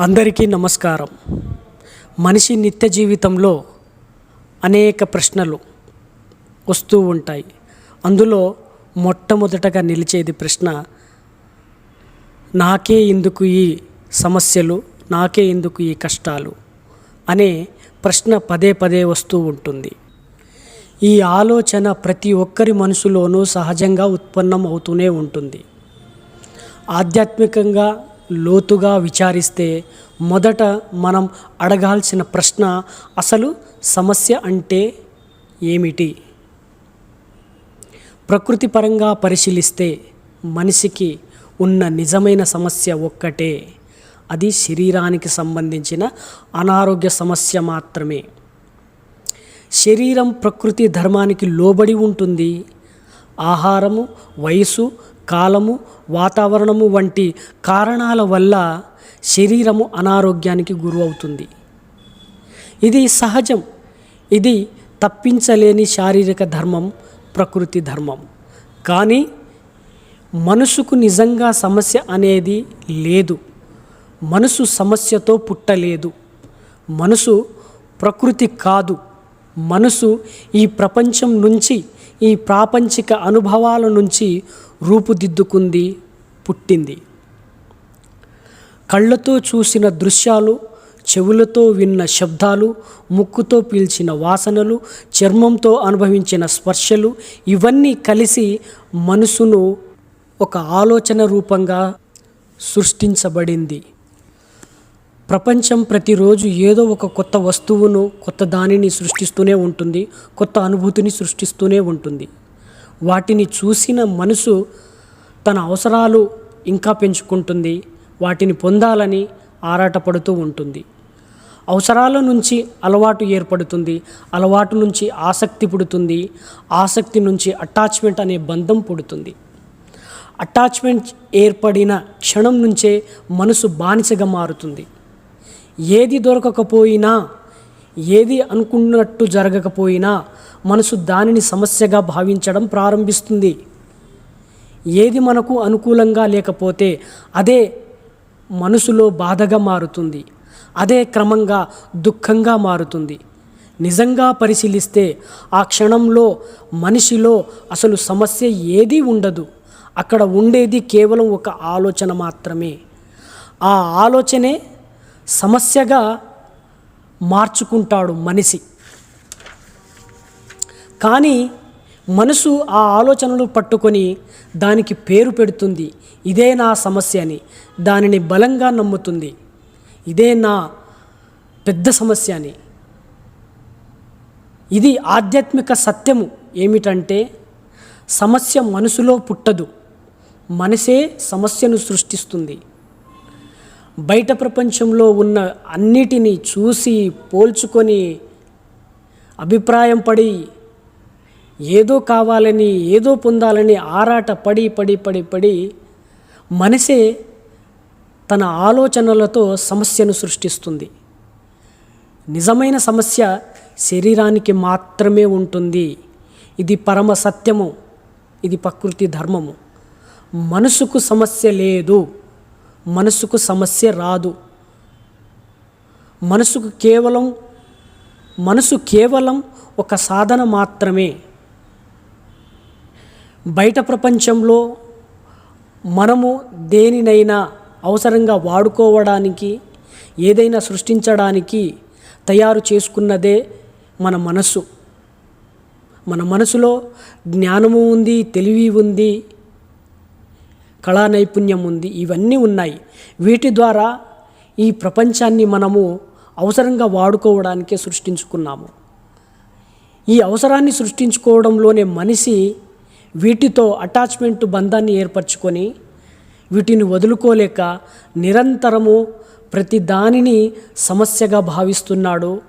అందరికీ నమస్కారం. మనిషి నిత్య జీవితంలో అనేక ప్రశ్నలు వస్తూ ఉంటాయి. అందులో మొట్టమొదటగా నిలిచేది ప్రశ్న నాకే ఎందుకు ఈ సమస్యలు నాకే ఎందుకు ఈ కష్టాలు అనే ప్రశ్న పదే పదే వస్తూ ఉంటుంది. ఈ ఆలోచన ప్రతి ఒక్కరి మనసులోనూ సహజంగా ఉత్పన్నం అవుతూనే ఉంటుంది. ఆధ్యాత్మికంగా లోతుగా విచారిస్తే మొదట మనం అడగాల్సిన ప్రశ్న అసలు సమస్య అంటే ఏమిటి? ప్రకృతి పరంగా పరిశీలిస్తే మనిషికి ఉన్న నిజమైన సమస్య ఒక్కటే. అది శరీరానికి సంబంధించిన అనారోగ్య సమస్య మాత్రమే. శరీరం ప్రకృతి ధర్మానికి లోబడి ఉంటుంది. ఆహారము వయసు కాలము వాతావరణము వంటి కారణాల వల్ల శరీరము అనారోగ్యానికి గురవుతుంది ఇది సహజం. ఇది తప్పించలేని శారీరక ధర్మం ప్రకృతి ధర్మం. కానీ మనసుకు నిజంగా సమస్య అనేది లేదు. మనసు సమస్యతో పుట్టలేదు. మనసు ప్రకృతి కాదు. మనసు ఈ ప్రపంచం నుంచి ఈ ప్రాపంచిక అనుభవాల నుంచి రూపుదిద్దుకుంది పుట్టింది. కళ్ళతో చూసిన దృశ్యాలు చెవులతో విన్న శబ్దాలు ముక్కుతో పీల్చిన వాసనలు చర్మంతో అనుభవించిన స్పర్శలు ఇవన్నీ కలిసి మనసును ఒక ఆలోచన రూపంగా సృష్టించబడింది. ప్రపంచం ప్రతిరోజు ఏదో ఒక కొత్త వస్తువును కొత్త దానిని సృష్టిస్తూనే ఉంటుంది కొత్త అనుభూతిని సృష్టిస్తూనే ఉంటుంది. వాటిని చూసిన మనసు తన అవసరాలు ఇంకా పెంచుకుంటుంది వాటిని పొందాలని ఆరాటపడుతూ ఉంటుంది. అవసరాల నుంచి అలవాటు ఏర్పడుతుంది అలవాటు నుంచి ఆసక్తి పుడుతుంది ఆసక్తి నుంచి అటాచ్మెంట్ అనే బంధం పుడుతుంది. అటాచ్మెంట్ ఏర్పడిన క్షణం నుంచే మనసు బానిసగా మారుతుంది. ఏది దొరకకపోయినా ఏది అనుకున్నట్టు జరగకపోయినా మనసు దానిని సమస్యగా భావించడం ప్రారంభిస్తుంది. ఏది మనకు అనుకూలంగా లేకపోతే అదే మనసులో బాధగా మారుతుంది. అదే క్రమంగా దుఃఖంగా మారుతుంది. నిజంగా పరిశీలిస్తే ఆ క్షణంలో మనిషిలో అసలు సమస్య ఏదీ ఉండదు. అక్కడ ఉండేది కేవలం ఒక ఆలోచన మాత్రమే. ఆ ఆలోచనే సమస్యగా మార్చుకుంటాడు మనిషి. కానీ మనసు ఆ ఆలోచనలు పట్టుకొని దానికి పేరు పెడుతుంది ఇదే నా సమస్య అని. దానిని బలంగా నమ్ముతుంది ఇదే నా పెద్ద సమస్య అని. ఇది ఆధ్యాత్మిక సత్యము ఏమిటంటే సమస్య మనసులో పుట్టదు మనసే సమస్యను సృష్టిస్తుంది. బయట ప్రపంచంలో ఉన్న అన్నిటినీ చూసి పోల్చుకొని అభిప్రాయం పడి ఏదో కావాలని ఏదో పొందాలని ఆరాట పడి పడి పడి పడి మనసే తన ఆలోచనలతో సమస్యను సృష్టిస్తుంది. నిజమైన సమస్య శరీరానికి మాత్రమే ఉంటుంది. ఇది పరమ సత్యము. ఇది ప్రకృతి ధర్మము. మనసుకు సమస్య లేదు. మనసుకు సమస్య రాదు. మనసుకు కేవలం మనసు కేవలం ఒక సాధన మాత్రమే. బయట ప్రపంచంలో మనము దేనినైనా అవసరంగా వాడుకోవడానికి ఏదైనా సృష్టించడానికి తయారు చేసుకున్నదే మన మనసు. మన మనసులో జ్ఞానము ఉంది తెలివి ఉంది కళా నైపుణ్యం ఉంది. ఇవన్నీ ఉన్నాయి. వీటి ద్వారా ఈ ప్రపంచాన్ని మనము అవసరంగా వాడుకోవడానికే సృష్టించుకున్నాము. ఈ అవసరాన్ని సృష్టించుకోవడంలోనే మనిషి వీటితో అటాచ్మెంట్ బంధాన్ని ఏర్పరచుకొని వీటిని వదులుకోలేక నిరంతరము ప్రతి దానిని సమస్యగా భావిస్తున్నాడు.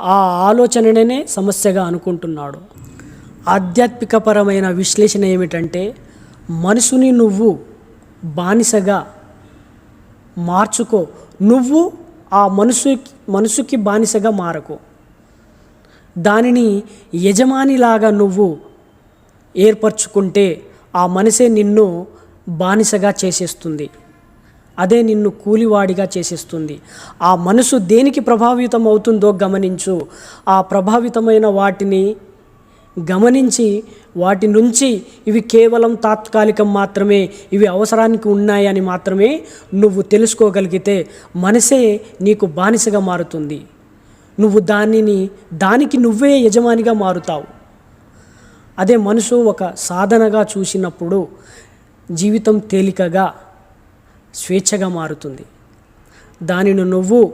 ఆ ఆలోచననే సమస్యగా అనుకుంటున్నాడు. ఆధ్యాత్మికపరమైన విశ్లేషణ ఏమిటంటే మనసుని నువ్వు బానిసగా మార్చుకో. నువ్వు ఆ మనసు మనసుకి బానిసగా మారకు. దానిని యజమానిలాగా నువ్వు ఏర్పరచుకుంటే ఆ మనసే నిన్ను బానిసగా చేసేస్తుంది. అదే నిన్ను కూలివాడిగా చేసేస్తుంది. ఆ మనసు దేనికి ప్రభావితం అవుతుందో గమనించు. ఆ ప్రభావితమైన వాటిని గమనించి వాటి నుంచి ఇవి కేవలం తాత్కాలికం మాత్రమే ఇవి అవసరానికి ఉన్నాయని మాత్రమే నువ్వు తెలుసుకోగలిగితే మనసే నీకు బానిసగా మారుతుంది. నువ్వు దానిని దానికి నువ్వే యజమానిగా మారుతావు. అదే మనసు ఒక సాధనగా చూసినప్పుడు జీవితం తేలికగా స్వేచ్ఛగా మారుతుంది. దానిని నువ్వు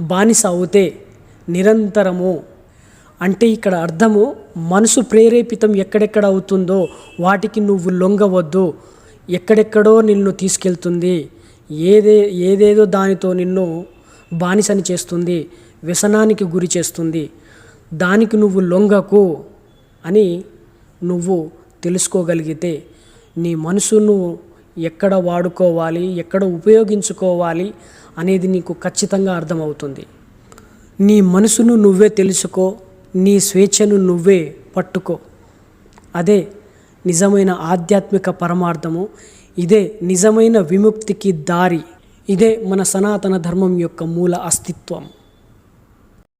బానిస అవుతే నిరంతరము అంటే ఇక్కడ అర్థము మనసు ప్రేరేపితం ఎక్కడెక్కడ అవుతుందో వాటికి నువ్వు లొంగవద్దు. ఎక్కడెక్కడో నిన్ను తీసుకెళ్తుంది. ఏదే ఏదేదో దానితో నిన్ను బానిసని చేస్తుంది. వ్యసనానికి గురి చేస్తుంది. దానికి నువ్వు లొంగకు అని నువ్వు తెలుసుకోగలిగితే నీ మనసును ఎక్కడ వాడుకోవాలి ఎక్కడ ఉపయోగించుకోవాలి అనేది నీకు ఖచ్చితంగా అర్థమవుతుంది. నీ మనసును నువ్వే తెలుసుకో. నీ స్వేచ్ఛను నువ్వే పట్టుకో. అదే నిజమైన ఆధ్యాత్మిక పరమార్థము. ఇదే నిజమైన విముక్తికి దారి. ఇదే మన సనాతన ధర్మం యొక్క మూల అస్తిత్వం.